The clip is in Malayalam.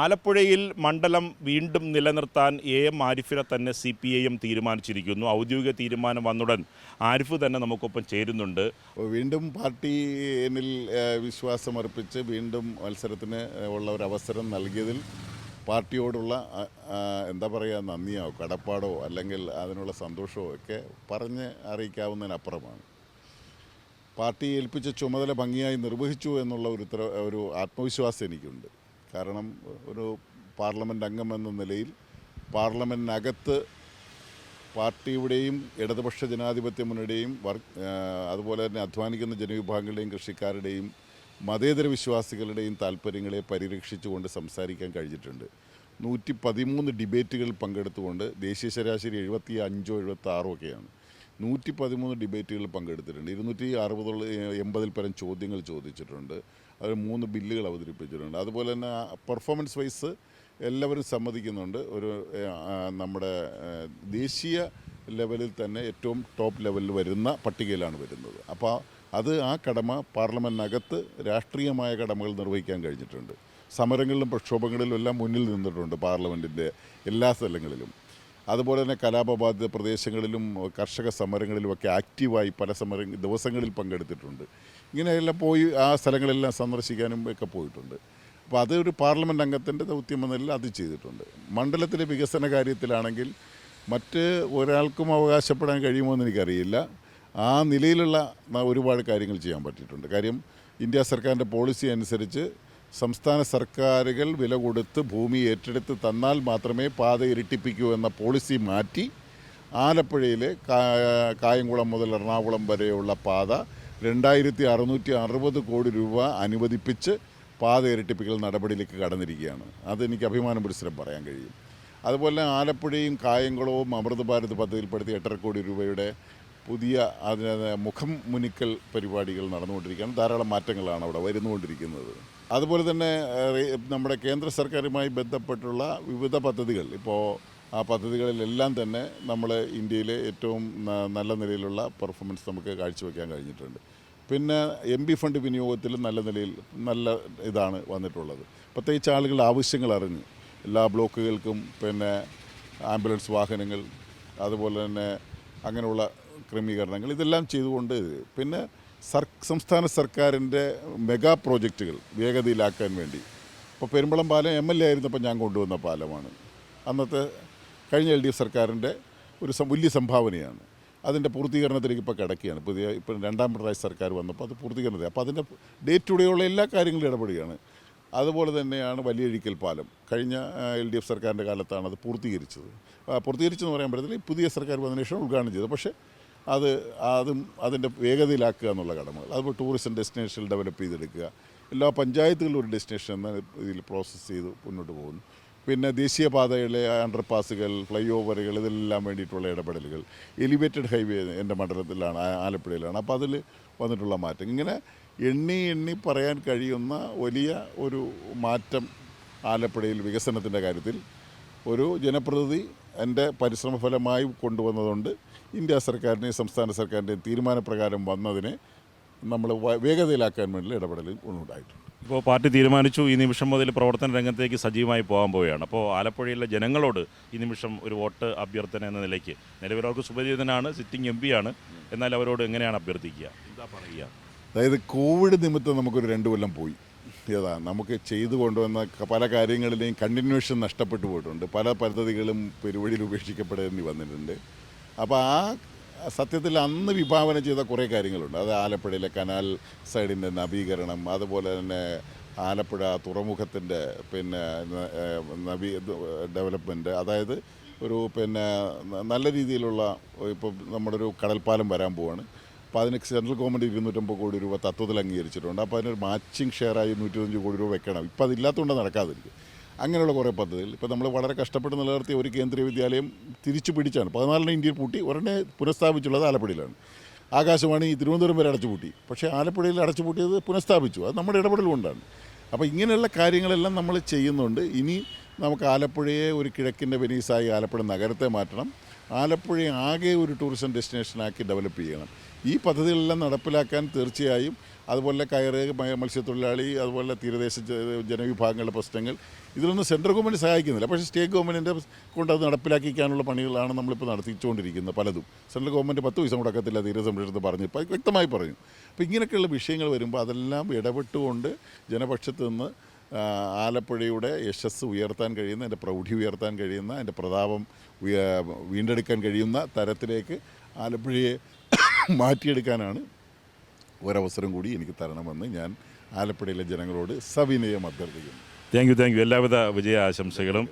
ആലപ്പുഴയിൽ മണ്ഡലം വീണ്ടും നിലനിർത്താൻ എ എം ആരിഫിനെ തന്നെ സി പി ഐ എം തീരുമാനിച്ചിരിക്കുന്നു. ഔദ്യോഗിക തീരുമാനം വന്നുടൻ ആരിഫ് തന്നെ നമുക്കൊപ്പം ചേരുന്നുണ്ട്. വീണ്ടും പാർട്ടി എന്നിൽ വിശ്വാസമർപ്പിച്ച് വീണ്ടും മത്സരത്തിന് ഉള്ള ഒരു അവസരം നൽകിയതിൽ പാർട്ടിയോടുള്ള എന്താ പറയുക നന്ദിയോ കടപ്പാടോ അല്ലെങ്കിൽ അതിനുള്ള സന്തോഷമോ ഒക്കെ പറഞ്ഞ് അറിയിക്കാവുന്നതിനപ്പുറമാണ്. പാർട്ടി ഏൽപ്പിച്ച ചുമതല ഭംഗിയായി നിർവഹിച്ചു എന്നുള്ള ഒരു ഒരു ആത്മവിശ്വാസം എനിക്കുണ്ട്. കാരണം ഒരു പാർലമെന്റ് അംഗം എന്ന നിലയിൽ പാർലമെന്റിനകത്ത് പാർട്ടിയുടെയും ഇടതുപക്ഷ ജനാധിപത്യ മുന്നണിയുടെയും വർക്ക് അതുപോലെ തന്നെ അധ്വാനിക്കുന്ന ജനവിഭാഗങ്ങളുടെയും കൃഷിക്കാരുടെയും മതേതര വിശ്വാസികളുടെയും താല്പര്യങ്ങളെ പരിരക്ഷിച്ചുകൊണ്ട് സംസാരിക്കാൻ കഴിഞ്ഞിട്ടുണ്ട്. നൂറ്റി പതിമൂന്ന് ഡിബേറ്റുകളിൽ പങ്കെടുത്തുകൊണ്ട് ദേശീയ ശരാശരി എഴുപത്തി അഞ്ചോ എഴുപത്തി ആറോ ഒക്കെയാണ്. നൂറ്റി പതിമൂന്ന് ഡിബേറ്റുകളിൽ പങ്കെടുത്തിട്ടുണ്ട്. ഇരുന്നൂറ്റി അറുപതോളം എൺപതിൽ പരം ചോദ്യങ്ങൾ ചോദിച്ചിട്ടുണ്ട്. അത് മൂന്ന് ബില്ലുകൾ അവതരിപ്പിച്ചിട്ടുണ്ട്. അതുപോലെ തന്നെ പെർഫോമൻസ് വൈസ് എല്ലാവരും സമ്മതിക്കുന്നുണ്ട്. ഒരു നമ്മുടെ ദേശീയ ലെവലിൽ തന്നെ ഏറ്റവും ടോപ്പ് ലെവലിൽ വരുന്ന പട്ടികയിലാണ് വരുന്നത്. അപ്പോൾ അത് ആ കടമ പാർലമെന്റിനകത്ത് രാഷ്ട്രീയമായ കടമകൾ നിർവഹിക്കാൻ കഴിഞ്ഞിട്ടുണ്ട്. സമരങ്ങളിലും പ്രക്ഷോഭങ്ങളിലും എല്ലാം മുന്നിൽ നിന്നിട്ടുണ്ട് പാർലമെന്റിന്റെ എല്ലാ സ്ഥലങ്ങളിലും. അതുപോലെ തന്നെ കലാപബാധിത പ്രദേശങ്ങളിലും കർഷക സമരങ്ങളിലുമൊക്കെ ആക്റ്റീവായി പല സമര ദിവസങ്ങളിൽ പങ്കെടുത്തിട്ടുണ്ട്. ഇങ്ങനെയെല്ലാം പോയി ആ സ്ഥലങ്ങളെല്ലാം സന്ദർശിക്കാനും ഒക്കെ പോയിട്ടുണ്ട്. അപ്പോൾ അത് ഒരു പാർലമെന്റ് അംഗത്തിന്റെ ദൗത്യം എന്ന അത് ചെയ്തിട്ടുണ്ട്. മണ്ഡലത്തിലെ വികസന കാര്യത്തിലാണെങ്കിൽ മറ്റ് ഒരാൾക്കും അവകാശപ്പെടാൻ കഴിയുമോ എന്ന് എനിക്കറിയില്ല. ആ നിലയിലുള്ള ഒരുപാട് കാര്യങ്ങൾ ചെയ്യാൻ പറ്റിയിട്ടുണ്ട്. കാര്യം ഇന്ത്യ സർക്കാരിന്റെ പോളിസി അനുസരിച്ച് സംസ്ഥാന സർക്കാരുകൾ വില കൊടുത്ത് ഭൂമി ഏറ്റെടുത്ത് തന്നാൽ മാത്രമേ പാത ഇരട്ടിപ്പിക്കൂ എന്ന പോളിസി മാറ്റി ആലപ്പുഴയിലെ കായംകുളം മുതൽ എറണാകുളം വരെയുള്ള പാത രണ്ടായിരത്തി അറുന്നൂറ്റി അറുപത് കോടി രൂപ അനുവദിപ്പിച്ച് പാത ഇരട്ടിപ്പിക്കൽ നടപടിയിലേക്ക് കടന്നിരിക്കുകയാണ്. അതെനിക്ക് അഭിമാനം പുരസരം പറയാൻ കഴിയും. അതുപോലെ ആലപ്പുഴയും കായംകുളവും അമൃത് ഭാരത് പദ്ധതിയിൽപ്പെടുത്തി എട്ടര കോടി രൂപയുടെ പുതിയ അതിന് മുഖം മുനിക്കൽ പരിപാടികൾ നടന്നുകൊണ്ടിരിക്കുകയാണ്. ധാരാളം മാറ്റങ്ങളാണ് അവിടെ വരുന്നുകൊണ്ടിരിക്കുന്നത്. അതുപോലെ തന്നെ നമ്മുടെ കേന്ദ്ര സർക്കാരുമായി ബന്ധപ്പെട്ടുള്ള വിവിധ പദ്ധതികൾ. ഇപ്പോൾ ആ പദ്ധതികളിലെല്ലാം തന്നെ നമ്മൾ ഇന്ത്യയിലെ ഏറ്റവും നല്ല നിലയിലുള്ള പെർഫോമൻസ് നമുക്ക് കാഴ്ചവെക്കാൻ കഴിഞ്ഞിട്ടുണ്ട്. പിന്നെ എം പി ഫണ്ട് വിനിയോഗത്തിൽ നല്ല നിലയിൽ നല്ല ഇതാണ് വന്നിട്ടുള്ളത്. പ്രത്യേകിച്ച് ആളുകളുടെ ആവശ്യങ്ങൾ അറിഞ്ഞ് എല്ലാ ബ്ലോക്കുകൾക്കും പിന്നെ ആംബുലൻസ് വാഹനങ്ങൾ അതുപോലെ തന്നെ അങ്ങനെയുള്ള ക്രമീകരണങ്ങൾ ഇതെല്ലാം ചെയ്തുകൊണ്ട് പിന്നെ സർ സംസ്ഥാന സർക്കാരിന്റെ മെഗാ പ്രോജക്റ്റുകൾ വേഗതയിലാക്കാൻ വേണ്ടി. ഇപ്പോൾ പെരുമ്പളം പാലം എം എൽ എ ആയിരുന്നപ്പോൾ ഞാൻ കൊണ്ടുവന്ന പാലമാണ്. അന്നത്തെ കഴിഞ്ഞ എൽ ഡി എഫ് സർക്കാരിന്റെ ഒരു വലിയ സംഭാവനയാണ്. അതിന്റെ പൂർത്തീകരണത്തിലേക്ക് ഇപ്പോൾ കിടക്കുകയാണ്. പുതിയ ഇപ്പം രണ്ടാം പിണറായി സർക്കാർ വന്നപ്പോൾ അത് പൂർത്തീകരണത്തിൽ അപ്പോൾ അതിന്റെ ഡേ ടു ഡേ ഉള്ള എല്ലാ കാര്യങ്ങളും ഇടപെടുകയാണ്. അതുപോലെ തന്നെയാണ് വലിയഴിക്കൽ പാലം. കഴിഞ്ഞ എൽ ഡി എഫ് സർക്കാരിന്റെ കാലത്താണ് അത് പൂർത്തീകരിച്ചത്. പൂർത്തീകരിച്ചെന്ന് പറയാൻ പറ്റത്തില്ല. പുതിയ സർക്കാർ വന്നതിന് ശേഷം ഉദ്ഘാടനം ചെയ്തത് പക്ഷേ അത് അതും അതിന്റെ വേഗതയിലാക്കുക എന്നുള്ള കടമകൾ. അതിപ്പോൾ ടൂറിസം ഡെസ്റ്റിനേഷൻ ഡെവലപ്പ് ചെയ്തെടുക്കുക. എല്ലാ പഞ്ചായത്തുകളിലും ഒരു ഡെസ്റ്റിനേഷൻ എന്ന ഇതിൽ പ്രോസസ്സ് ചെയ്ത് മുന്നോട്ട് പോകുന്നു. പിന്നെ ദേശീയപാതയിലെ അണ്ടർപാസുകൾ ഫ്ലൈ ഓവറുകൾ ഇതെല്ലാം വേണ്ടിയിട്ടുള്ള ഇടപെടലുകൾ. എലിവേറ്റഡ് ഹൈവേ എന്റെ മണ്ഡലത്തിലാണ് ആലപ്പുഴയിലാണ്. അപ്പോൾ അതിൽ വന്നിട്ടുള്ള മാറ്റം. ഇങ്ങനെ എണ്ണി എണ്ണി പറയാൻ കഴിയുന്ന വലിയ ഒരു മാറ്റം ആലപ്പുഴയിൽ വികസനത്തിന്റെ കാര്യത്തിൽ ഒരു ജനപ്രതിനിധി എന്റെ പരിശ്രമഫലമായി കൊണ്ടുവന്നതുകൊണ്ട് ഇന്ത്യ സർക്കാരിന്റെയും സംസ്ഥാന സർക്കാരിന്റെയും തീരുമാനപ്രകാരം വന്നതിനെ നമ്മൾ വേഗതയിലാക്കാൻ വേണ്ടി ഇടപെടൽ ഉണ്ടായിട്ടുണ്ട് ഇപ്പോൾ പാർട്ടി തീരുമാനിച്ചു ഈ നിമിഷം മുതൽ പ്രവർത്തന രംഗത്തേക്ക് സജീവമായി പോകാൻ പോവുകയാണ്. അപ്പോൾ ആലപ്പുഴയിലെ ജനങ്ങളോട് ഈ നിമിഷം ഒരു വോട്ട് അഭ്യർത്ഥന എന്ന നിലയ്ക്ക് നിലവിൽ അവർക്ക് സുപരിചിതനാണ് സിറ്റിംഗ് എം ആണ് എന്നാൽ അവരോട് എങ്ങനെയാണ് അഭ്യർത്ഥിക്കുക? എന്താ പറയുക? അതായത് കോവിഡ് നിമിത്തം നമുക്കൊരു രണ്ട് കൊല്ലം പോയി. ഏതാ നമുക്ക് ചെയ്തു കൊണ്ടുവന്ന പല കാര്യങ്ങളിലെയും കണ്ടിന്യൂഷൻ നഷ്ടപ്പെട്ടു പോയിട്ടുണ്ട്. പല പദ്ധതികളും പെരുവഴിയിൽ ഉപേക്ഷിക്കപ്പെടേണ്ടി വന്നിട്ടുണ്ട്. അപ്പോൾ ആ സത്യത്തിൽ അന്ന് വിഭാവനം ചെയ്ത കുറേ കാര്യങ്ങളുണ്ട്. അത് ആലപ്പുഴയിലെ കനാൽ സൈഡിന്റെ നവീകരണം അതുപോലെ തന്നെ ആലപ്പുഴ തുറമുഖത്തിന്റെ പിന്നെ നവീ ഡെവലപ്മെന്റ് അതായത് ഒരു പിന്നെ നല്ല രീതിയിലുള്ള ഇപ്പോൾ നമ്മുടെ ഒരു കടൽപ്പാലം വരാൻ പോവാണ്. അപ്പോൾ അതിന് സെൻട്രൽ ഗവൺമെന്റ് ഇരുന്നൂറ്റമ്പത് കോടി രൂപ തത്വത്തിൽ അംഗീകരിച്ചിട്ടുണ്ട്. അപ്പോൾ അതിനൊരു മാച്ചിങ് ഷെയറായി നൂറ്റിയഞ്ച് കോടി രൂപ വെക്കണം. ഇപ്പോൾ അതില്ലാത്തതുകൊണ്ട് നടക്കാതിരിക്കും. അങ്ങനെയുള്ള കുറേ പദ്ധതികൾ. ഇപ്പോൾ നമ്മൾ വളരെ കഷ്ടപ്പെട്ട് നിലനിർത്തിയ ഒരു കേന്ദ്രീയ വിദ്യാലയം തിരിച്ചു പിടിച്ചാണ്. പതിനാലിന് ഇന്ത്യയിൽ പൂട്ടി ഉടനെ പുനഃസ്ഥാപിച്ചുള്ളത് ആലപ്പുഴയിലാണ്. ആകാശവാണി തിരുവനന്തപുരം വരെ അടച്ചുപൂട്ടി പക്ഷേ ആലപ്പുഴയിൽ അടച്ചുപൂട്ടിയത് പുനഃസ്ഥാപിച്ചു. അത് നമ്മുടെ ഇടപെടൽ കൊണ്ടാണ്. അപ്പോൾ ഇങ്ങനെയുള്ള കാര്യങ്ങളെല്ലാം നമ്മൾ ചെയ്യുന്നുണ്ട്. ഇനി നമുക്ക് ആലപ്പുഴയെ ഒരു കിഴക്കിന്റെ വെനീസായി ആലപ്പുഴ നഗരത്തെ മാറ്റണം. ആലപ്പുഴയെ ആകെ ഒരു ടൂറിസം ഡെസ്റ്റിനേഷനാക്കി ഡെവലപ്പ് ചെയ്യണം. ഈ പദ്ധതികളെല്ലാം നടപ്പിലാക്കാൻ തീർച്ചയായും അതുപോലെ കയറ് മത്സ്യത്തൊഴിലാളി അതുപോലെ തീരദേശ ജനവിഭാഗങ്ങളുടെ പ്രശ്നങ്ങൾ. ഇതിലൊന്നും സെൻട്രൽ ഗവൺമെന്റ് സഹായിക്കുന്നില്ല. പക്ഷേ സ്റ്റേറ്റ് ഗവൺമെന്റിന്റെ കൊണ്ട് അത് നടപ്പിലാക്കിക്കാനുള്ള പണികളാണ് നമ്മളിപ്പോൾ നടത്തിച്ചുകൊണ്ടിരിക്കുന്നത് പലതും. സെൻട്രൽ ഗവൺമെന്റ് പത്ത് പൈസ മുടക്കത്തില്ല തീരസംരക്ഷണത്ത് പറഞ്ഞു. ഇപ്പോൾ വ്യക്തമായി പറഞ്ഞു. അപ്പോൾ ഇങ്ങനെയൊക്കെയുള്ള വിഷയങ്ങൾ വരുമ്പോൾ അതെല്ലാം ഇടപെട്ടുകൊണ്ട് ജനപക്ഷത്ത് നിന്ന് ആലപ്പുഴയുടെ യശസ് ഉയർത്താൻ കഴിയുന്ന എന്റെ പ്രൗഢി ഉയർത്താൻ കഴിയുന്ന എന്റെ പ്രതാപം വീണ്ടെടുക്കാൻ കഴിയുന്ന തരത്തിലേക്ക് ആലപ്പുഴയെ മാറ്റിയെടുക്കാനാണ് ഒരവസരം കൂടി എനിക്ക് തരണമെന്ന് ഞാൻ ആലപ്പുഴയിലെ ജനങ്ങളോട് സവിനയം അഭ്യർത്ഥിക്കുന്നു. താങ്ക് യു താങ്ക് യു എല്ലാവിധ വിജയ ആശംസകളും